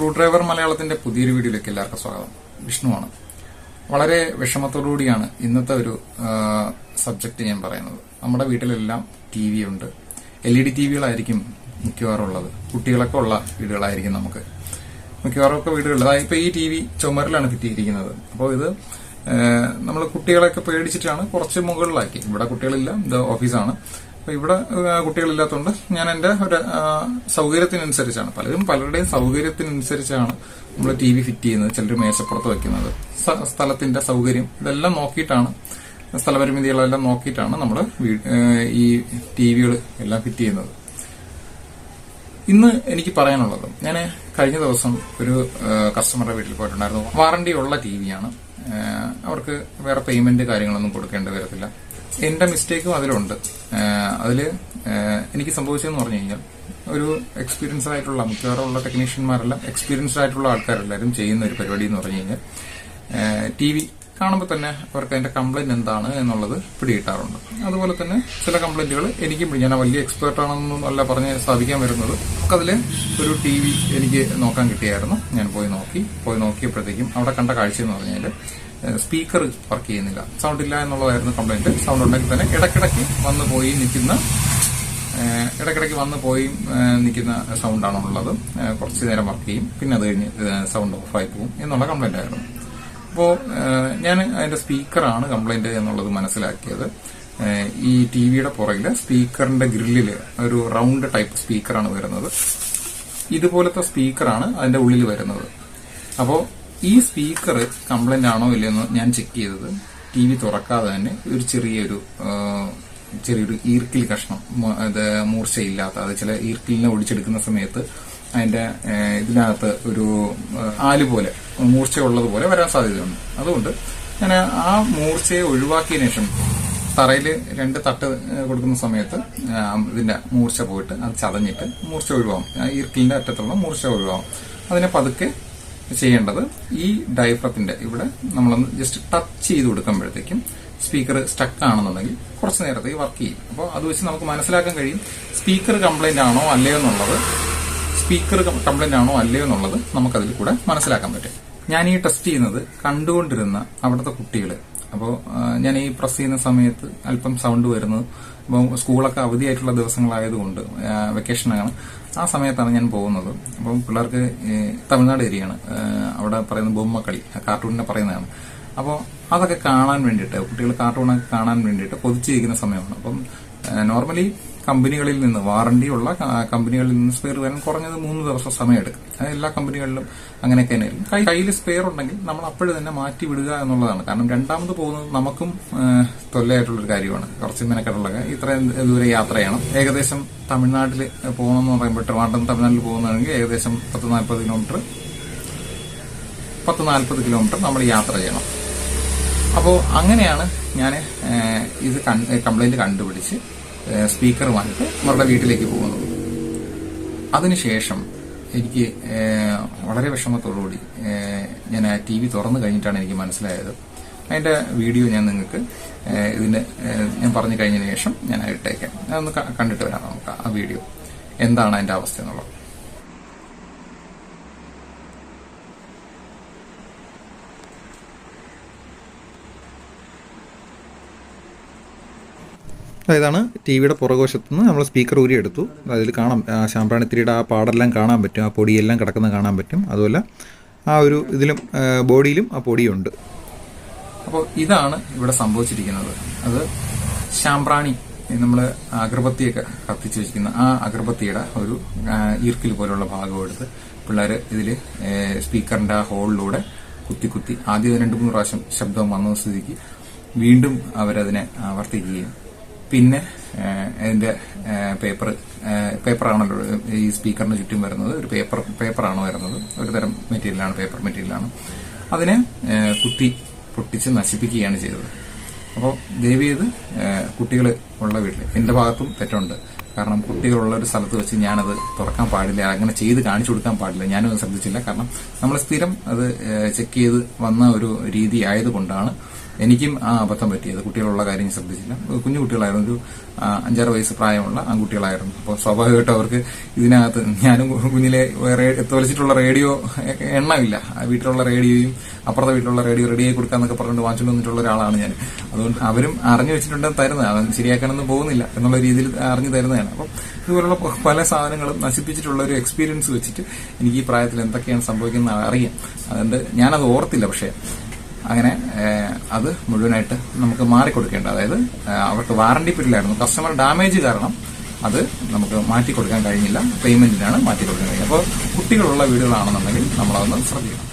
Screw driver മലയാളത്തിന്റെ പുതിയൊരു വീഡിയോയിലേക്ക് എല്ലാവർക്കും സ്വാഗതം. വിഷ്ണുവാണ്. വളരെ വിഷമത്തോടുകൂടിയാണ് ഇന്നത്തെ ഒരു സബ്ജക്റ്റ് ഞാൻ പറയുന്നത്. നമ്മുടെ വീട്ടിലെല്ലാം ടി വി ഉണ്ട്. എൽ ഇ ഡി ടി വികളായിരിക്കും മിക്കവാറും ഉള്ളത് കുട്ടികളൊക്കെ ഉള്ള വീടുകളായിരിക്കും നമുക്ക്. മിക്കവാറും ഒക്കെ വീടുകളിൽ അതായത് ഇപ്പൊ ഈ ടി വി ചുമരിലാണ് കിട്ടിയിരിക്കുന്നത്. അപ്പോൾ ഇത് നമ്മൾ കുട്ടികളെയൊക്കെ പേടിച്ചിട്ടാണ് കുറച്ച് മുകളിലാക്കി. ഇവിടെ കുട്ടികളില്ല ഇത് ഓഫീസാണ്. അപ്പൊ ഇവിടെ കുട്ടികളില്ലാത്തതുകൊണ്ട് ഞാൻ എന്റെ ഒരു സൗകര്യത്തിനനുസരിച്ചാണ്. പലരും പലരുടെയും സൗകര്യത്തിനനുസരിച്ചാണ് നമ്മൾ ടി വി ഫിറ്റ് ചെയ്യുന്നത് ചിലർ മേശപ്പുറത്ത് വെക്കുന്നത്. സ്ഥലത്തിന്റെ സൗകര്യം ഇതെല്ലാം നോക്കിയിട്ടാണ് സ്ഥലപരിമിതികളെല്ലാം നോക്കിയിട്ടാണ് നമ്മൾ ഈ ടി വികൾ എല്ലാം ഫിറ്റ് ചെയ്യുന്നത്. ഇന്ന് എനിക്ക് പറയാനുള്ളത് ഞാൻ കഴിഞ്ഞ ദിവസം ഒരു കസ്റ്റമറുടെ വീട്ടിൽ പോയിട്ടുണ്ടായിരുന്നു. വാറണ്ടി ഉള്ള ടി വിയാണ്. അവർക്ക് വേറെ പേയ്മെന്റ് കാര്യങ്ങളൊന്നും കൊടുക്കേണ്ടി വരത്തില്ല. എന്റെ മിസ്റ്റേക്കും അതിലുണ്ട്. അതിൽ എനിക്ക് സംഭവിച്ചതെന്ന് പറഞ്ഞു കഴിഞ്ഞാൽ ഒരു എക്സ്പീരിയൻസ്ഡ് ആയിട്ടുള്ള മിക്കവാറുള്ള ടെക്നീഷ്യന്മാരെല്ലാം എക്സ്പീരിയൻസ്ഡ് ആയിട്ടുള്ള ആൾക്കാരെല്ലാവരും ചെയ്യുന്ന ഒരു പരിപാടി എന്ന് പറഞ്ഞു കഴിഞ്ഞാൽ ടി വി കാണുമ്പോൾ തന്നെ അവർക്ക് അതിന്റെ കംപ്ലൈന്റ് എന്താണ് എന്നുള്ളത് പിടികിട്ടാറുണ്ട്. അതുപോലെ തന്നെ ചില കംപ്ലൈന്റുകൾ എനിക്കും ഞാൻ വലിയ എക്സ്പേർട്ട് ആണെന്നൊന്നും അല്ല പറഞ്ഞ് സ്ഥാപിക്കാൻ വരുന്നത്. അതിൽ ഒരു ടി വി എനിക്ക് നോക്കാൻ കിട്ടിയായിരുന്നു. ഞാൻ പോയി നോക്കി. പോയി നോക്കിയപ്പോഴത്തേക്കും അവിടെ കണ്ട കാഴ്ച എന്ന് പറഞ്ഞാൽ സ്പീക്കർ വർക്ക് ചെയ്യുന്നില്ല. സൗണ്ട് ഇല്ല എന്നുള്ളതായിരുന്നു കംപ്ലൈന്റ് സൗണ്ട് ഉണ്ടെങ്കിൽ തന്നെ ഇടക്കിടയ്ക്ക് വന്നു പോയി നിൽക്കുന്ന ഇടക്കിടയ്ക്ക് വന്ന് പോയി നിൽക്കുന്ന സൗണ്ടാണ് ഉള്ളത് കുറച്ചു നേരം വർക്ക് ചെയ്യും. പിന്നെ അത് കഴിഞ്ഞ് സൗണ്ട് ആയി പോകും എന്നുള്ള കംപ്ലൈന്റ് ആയിരുന്നു. അപ്പോൾ ഞാൻ അതിന്റെ സ്പീക്കറാണ് കംപ്ലൈന്റ് എന്നുള്ളത് മനസ്സിലാക്കിയത്. ഈ ടി വിയുടെ പുറകിൽ സ്പീക്കറിന്റെ ഗ്രില്ലിൽ ഒരു റൗണ്ട് ടൈപ്പ് സ്പീക്കറാണ് വരുന്നത്. ഇതുപോലത്തെ സ്പീക്കറാണ് അതിന്റെ ഉള്ളിൽ വരുന്നത്. അപ്പോൾ ഈ സ്പീക്കർ കംപ്ലൈന്റ് ആണോ ഇല്ലയെന്ന് ഞാൻ ചെക്ക് ചെയ്തത്. ടി വി തുറക്കാതെ തന്നെ ഒരു ചെറിയൊരു ചെറിയൊരു ഈർക്കിൽ കഷ്ണം അത് മൂർച്ചയില്ലാത്ത അത് ചില ഈർക്കിലിനെ ഒടിച്ചെടുക്കുന്ന സമയത്ത് അതിന്റെ ഇതിനകത്ത് ഒരു ആൽ പോലെ മൂർച്ചയുള്ളതുപോലെ വരാൻ സാധ്യതയുണ്ട്. അതുകൊണ്ട് ഞാൻ ആ മൂർച്ചയെ ഒഴിവാക്കിയ ശേഷം തറയിൽ രണ്ട് തട്ട് കൊടുക്കുന്ന സമയത്ത് ഇതിന്റെ മൂർച്ച പോയിട്ട് അത് ചതഞ്ഞിട്ട് മൂർച്ച ഒഴിവാകും. ഈർക്കിലിന്റെ അറ്റത്തുള്ള മൂർച്ച ഒഴിവാകും. അതിനെ പതുക്കെ ചെയ്യേണ്ടത് ഈ ഡയഫ്രത്തിന്റെ ഇവിടെ നമ്മളൊന്ന് ജസ്റ്റ് ടച്ച് ചെയ്ത് കൊടുക്കുമ്പോഴത്തേക്കും സ്പീക്കർ സ്റ്റക്ക് ആണെന്നുണ്ടെങ്കിൽ കുറച്ച് നേരത്തേക്ക് വർക്ക് ചെയ്യും. അപ്പോൾ അത് വെച്ച് നമുക്ക് മനസ്സിലാക്കാൻ കഴിയും സ്പീക്കർ കംപ്ലൈന്റ് ആണോ അല്ലയോ എന്നുള്ളത് സ്പീക്കർ കംപ്ലൈന്റ് ആണോ അല്ലയോ എന്നുള്ളത് നമുക്കതിൽ കൂടെ മനസ്സിലാക്കാൻ പറ്റും. ഞാൻ ഈ ടെസ്റ്റ് ചെയ്യുന്നത് കണ്ടുകൊണ്ടിരുന്ന അവിടുത്തെ കുട്ടികൾ അപ്പോൾ ഞാൻ ഈ പ്രസ് ചെയ്യുന്ന സമയത്ത് അല്പം സൗണ്ട് വരുന്നത് അപ്പോൾ സ്കൂളൊക്കെ അവധിയായിട്ടുള്ള ദിവസങ്ങളായതുകൊണ്ട് വെക്കേഷനാണ് ആ സമയത്താണ് ഞാൻ പോകുന്നത്. അപ്പം പിള്ളേർക്ക് തമിഴ്നാട് ഏരിയയാണ്. അവിടെ പറയുന്ന ബൊമ്മക്കളി കാർട്ടൂണിനെ പറയുന്നതാണ്. അപ്പോൾ അതൊക്കെ കാണാൻ വേണ്ടിയിട്ട് കുട്ടികൾ കാർട്ടൂണൊക്കെ കാണാൻ വേണ്ടിയിട്ട് കൊതിച്ചിരിക്കുന്ന സമയമാണ്. അപ്പം നോർമലി കമ്പനികളിൽ നിന്ന് വാറണ്ടിയുള്ള കമ്പനികളിൽ നിന്ന് സ്പെയർ വരാൻ കുറഞ്ഞത് മൂന്ന് ദിവസം സമയമെടുക്കും. അത് എല്ലാ കമ്പനികളിലും അങ്ങനെയൊക്കെ തന്നെ കയ്യിൽ സ്പെയർ ഉണ്ടെങ്കിൽ നമ്മൾ അപ്പോഴും തന്നെ മാറ്റി വിടുക എന്നുള്ളതാണ്. കാരണം രണ്ടാമത് പോകുന്നത് നമുക്കും തൊല്ലയായിട്ടുള്ളൊരു കാര്യമാണ്. കുറച്ച് മെനക്കെട്ടുള്ള ഇത്രയും ദൂരെ യാത്രയാണ്. ഏകദേശം തമിഴ്നാട്ടിൽ പോകണമെന്ന് പറയുമ്പോൾ ട്രിവാൻഡ്രം തമിഴ്നാട്ടിൽ പോകുന്നതാണെങ്കിൽ ഏകദേശം പത്ത് നാൽപ്പത് കിലോമീറ്റർ പത്ത് നാൽപ്പത് കിലോമീറ്റർ നമ്മൾ യാത്ര ചെയ്യണം. അപ്പോൾ അങ്ങനെയാണ് ഞാൻ ഇത് കംപ്ലൈന്റ് കണ്ടുപിടിച്ച് സ്പീക്കറുമായിട്ട് അവരുടെ വീട്ടിലേക്ക് പോകുന്നു. അതിനുശേഷം എനിക്ക് വളരെ വിഷമത്തോടുകൂടി ഞാൻ ആ ടി വി തുറന്നു കഴിഞ്ഞിട്ടാണ് എനിക്ക് മനസ്സിലായത്. അതിന്റെ വീഡിയോ ഞാൻ നിങ്ങൾക്ക് ഇതിന്റെ ഞാൻ പറഞ്ഞു കഴിഞ്ഞതിന് ശേഷം ഞാൻ ഇട്ടേക്കാം. അതൊന്ന് കണ്ടിട്ട് വരാം നമുക്ക് ആ വീഡിയോ. എന്താണ് അതിന്റെ അവസ്ഥ എന്നുള്ളത്. ഇതാണ് ടി വിയുടെ പുറകുവശത്ത് നിന്ന് നമ്മൾ സ്പീക്കർ ഊരി എടുത്തു. അതിൽ കാണാം ശാമ്പ്രാണിത്തിരിയുടെ ആ പാടെല്ലാം കാണാൻ പറ്റും ആ പൊടിയെല്ലാം കിടക്കുന്ന കാണാൻ പറ്റും. അതുപോലെ ആ ഒരു ഇതിലും ബോഡിയിലും ആ പൊടിയുണ്ട്. അപ്പോൾ ഇതാണ് ഇവിടെ സംഭവിച്ചിരിക്കുന്നത്. അത് ശാമ്പ്രാണി നമ്മൾ അഗർബത്തിയൊക്കെ കത്തിച്ച് വെച്ചിരിക്കുന്ന ആ അഗർബത്തിയുടെ ഒരു ഈർക്കിൽ പോലുള്ള ഭാഗം എടുത്ത് പിള്ളേർ ഇതിൽ സ്പീക്കറിന്റെ ആ ഹോളിലൂടെ കുത്തി കുത്തി ആദ്യം രണ്ട് മൂന്ന് പ്രാവശ്യം ശബ്ദം വന്ന സ്ഥിതിക്ക് വീണ്ടും അവരതിനെ ആവർത്തിക്കുകയും പിന്നെ എന്റെ പേപ്പർ പേപ്പറാണല്ലോ ഈ സ്പീക്കറിന് ചുറ്റും വരുന്നത്. ഒരു പേപ്പർ പേപ്പറാണ് വരുന്നത്. ഒരു തരം മെറ്റീരിയലാണ് പേപ്പർ മെറ്റീരിയലാണ് അതിനെ കുത്തി പൊട്ടിച്ച് നശിപ്പിക്കുകയാണ് ചെയ്തത്. അപ്പോൾ ദയവ് ചെയ്ത് കുട്ടികൾ ഉള്ള വീട്ടിൽ എന്റെ ഭാഗത്തും തെറ്റുണ്ട്. കാരണം കുട്ടികളുള്ള ഒരു സ്ഥലത്ത് വെച്ച് ഞാനത് തുറക്കാൻ പാടില്ല അങ്ങനെ ചെയ്ത് കാണിച്ചു കൊടുക്കാൻ പാടില്ല. ഞാനും ശ്രദ്ധിച്ചില്ല. കാരണം നമ്മൾ സ്ഥിരം അത് ചെക്ക് ചെയ്ത് വന്ന ഒരു രീതി ആയതുകൊണ്ടാണ് എനിക്കും ആ അബദ്ധം പറ്റിയത്. കുട്ടികളുള്ള കാര്യം ശ്രദ്ധിച്ചില്ല. കുഞ്ഞു കുട്ടികളായിരുന്നു. ഒരു അഞ്ചാറ് വയസ്സ് പ്രായമുള്ള ആൺകുട്ടികളായിരുന്നു. അപ്പോൾ സ്വാഭാവികമായിട്ട് അവർക്ക് ഇതിനകത്ത് ഞാനും കുഞ്ഞിലെ തൊലച്ചിട്ടുള്ള റേഡിയോ എണ്ണമില്ല. വീട്ടിലുള്ള റേഡിയോയും അപ്പുറത്തെ വീട്ടിലുള്ള റേഡിയോ റെഡിയായി കൊടുക്കാന്നൊക്കെ പറഞ്ഞിട്ട് വാങ്ങിച്ചുകൊണ്ട് വന്നിട്ടുള്ള ഒരാളാണ് ഞാൻ അതുകൊണ്ട് അവരും അറിഞ്ഞു വെച്ചിട്ടുണ്ടെന്ന് തരുന്നത് അത് ശരിയാക്കാനൊന്നും പോകുന്നില്ല എന്നുള്ള രീതിയിൽ അറിഞ്ഞു തരുന്നതാണ്. അപ്പം ഇതുപോലുള്ള പല സാധനങ്ങളും നശിപ്പിച്ചിട്ടുള്ള ഒരു എക്സ്പീരിയൻസ് വെച്ചിട്ട് എനിക്ക് ഈ പ്രായത്തിൽ എന്തൊക്കെയാണ് സംഭവിക്കുന്നത് അറിയാം. അതുകൊണ്ട് ഞാനത് ഓർത്തില്ല പക്ഷേ. അങ്ങനെ അത് മുഴുവനായിട്ട് നമുക്ക് മാറിക്കൊടുക്കേണ്ട. അതായത് അവർക്ക് വാറണ്ടി പീരീഡിലായിരുന്നു കസ്റ്റമർ ഡാമേജ് കാരണം അത് നമുക്ക് മാറ്റി കൊടുക്കാൻ കഴിഞ്ഞില്ല. പേയ്മെന്റിനാണ് മാറ്റി കൊടുക്കാൻ കഴിഞ്ഞത്. അപ്പോൾ കുട്ടികളുള്ള വീടുകളാണെന്നുണ്ടെങ്കിൽ നമ്മളതൊന്ന് ശ്രദ്ധിക്കണം.